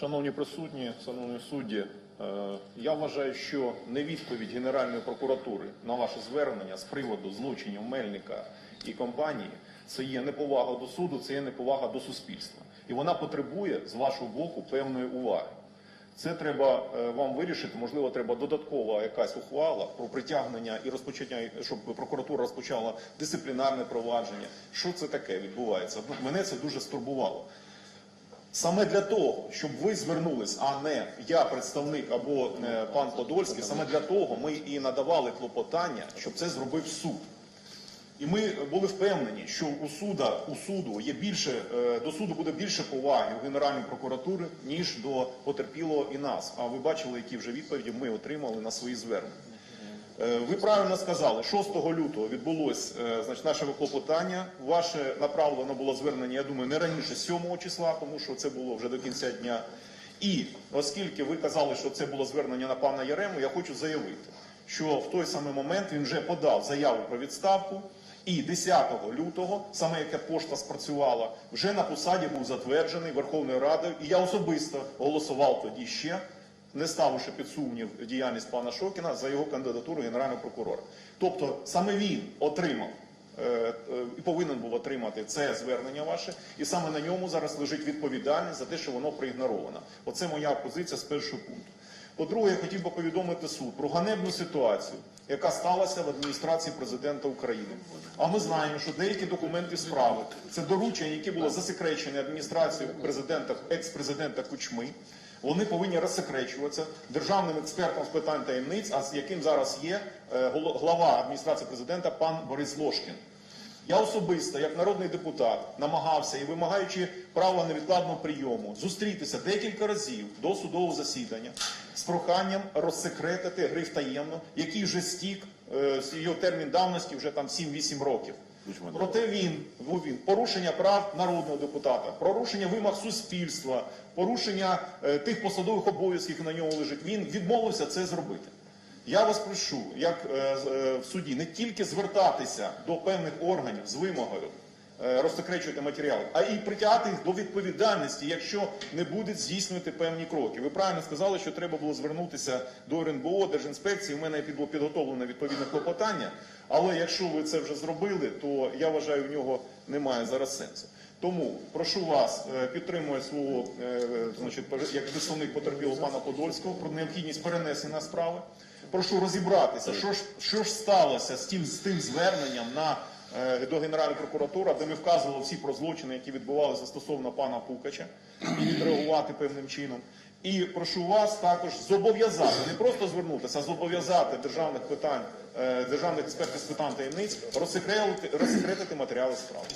Шановні присутні, шановні судді, е, я вважаю, що невідповідь Генеральної прокуратури на ваше звернення з приводу злочинів Мельника і компанії це є неповага до суду, це є неповага до суспільства. І вона потребує з вашого боку певної уваги. Це треба е, вам вирішити. Можливо, треба додаткова якась ухвала про притягнення і розпочаття, щоб прокуратура розпочала дисциплінарне провадження. Що це таке відбувається? Мене це дуже стурбувало. Саме для того, щоб ви звернулись, а не я представник або е, пан Подольський, саме для того ми і надавали клопотання, щоб це зробив суд. І ми були впевнені, що у суда у суду є більше е, до суду буде більше поваги у Генеральної прокуратури ніж до потерпілого і нас. А ви бачили, які вже відповіді ми отримали на свої звернення. Е, Ви правильно сказали, 6 лютого відбулось е, значить, наше клопотання. Ваше направлено було звернення, я думаю, не раніше 7 числа, тому що це було вже до кінця дня. І оскільки ви казали, що це було звернення на пана Ярему, я хочу заявити, що в той самий момент він вже подав заяву про відставку. І 10 лютого, саме яка пошта спрацювала, вже на посаді був затверджений Верховною Радою, і я особисто голосував тоді ще не ставивши під сумнів діяльність пана Шокіна за його кандидатуру генерального прокурора. Тобто саме він отримав е, е, і повинен був отримати це звернення ваше, і саме на ньому зараз лежить відповідальність за те, що воно проігноровано. Оце моя позиція з першого пункту. По-друге, я хотів би повідомити суд про ганебну ситуацію, яка сталася в адміністрації президента України. А ми знаємо, що деякі документи справи це доручення, які були засекречені адміністрацією президента, екс-президента Кучми. Вони повинні розсекречуватися державним експертом з питань таємниць, а з яким зараз є е, глава адміністрації президента пан Борис Лошкін. Я особисто, як народний депутат, намагався і вимагаючи права невідкладного прийому, зустрітися декілька разів до судового засідання з проханням розсекретити гриф таємно, який вже стік, е, його термін давності вже там 7-8 років. Проте він, ну, він порушення прав народного депутата, порушення вимог суспільства, порушення е, тих посадових обов'язків, які на ньому лежить. Він відмовився це зробити. Я вас прошу, як е, е, в суді, не тільки звертатися до певних органів з вимогою розсекречувати матеріали, а і притягати їх до відповідальності, якщо не будуть здійснювати певні кроки. Ви правильно сказали, що треба було звернутися до РНБО, Держінспекції. У мене було підготовлено відповідне клопотання. Але якщо ви це вже зробили, то я вважаю, в нього немає зараз сенсу. Тому прошу вас е, підтримує свого е, значить, як представник потерпілого пана Подольського про необхідність перенесення справи. Прошу розібратися, що ж що ж сталося з тим з тим зверненням на е, до Генеральної прокуратури, де ми вказували всі про злочини, які відбувалися стосовно пана Пукача, і відреагувати певним чином. І прошу вас також зобов'язати, не просто звернутися, а зобов'язати державних питань, е, державних експертів з питань таємниць розсекретити матеріали справи.